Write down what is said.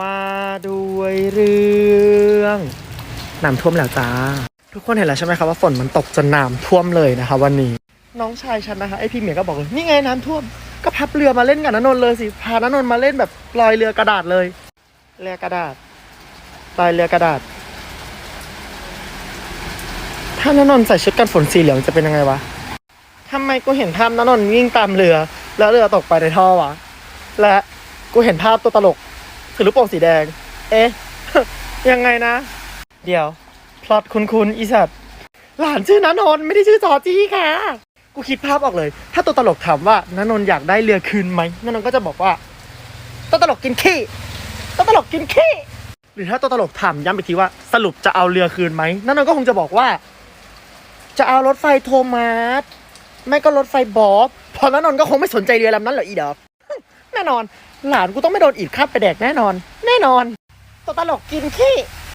ว่าด้วยเรื่องน้ำท่วมแล้วจ้า ทุกคนเห็นแล้วใช่ไหมคะว่าฝนมันตกจนน้ำท่วมเลยนะคะ วันนี้ น้องชายฉันนะคะไอพี่เหมียก็บอกเลยนี่ไงน้ำท่วม ก็พับเรือมาเล่นกับนนนท์เลยสิพานนนท์มาเล่นแบบลอยเรือกระดาษเลย เรือกระดาษลอยเรือกระดาษ ถ้านนนท์ใส่ชุดกันฝนสีเหลืองจะเป็นยังไงวะทำไมกูเห็นภาพนนนท์วิ่งตามเรือ แล้วเรือตกไปในท่อวะ และกูเห็นภาพตัวตลก ถือลูกโป่งสีแดง เอ๊ะ ยังไงนะ เดี๋ยว พล็อตคุณคุณอีสัตว์หลานชื่อนันนท์ไม่ได้ชื่อจอจี้ค่ะ กูคิดภาพออกเลย ถ้าตัวตลกถามว่านันนท์อยากได้เรือคืนไหมนันนท์ก็จะบอกว่าตัวตลกกินขี้ตัวตลกกินขี้หรือถ้าตัวตลกถามย้ำอีกทีว่าสรุปจะเอาเรือคืนไหมนันนท์ก็คงจะบอกว่า จะเอารถไฟโทมัสไม่ก็รถไฟบอสพอนันนท์ก็คงไม่สนใจเรือลำนั้นหรอกอีดอก แน่นอน หลานกูต้องไม่โดนอีดคาบไปแดกแน่นอน แน่นอน ตัวตลกกินขี้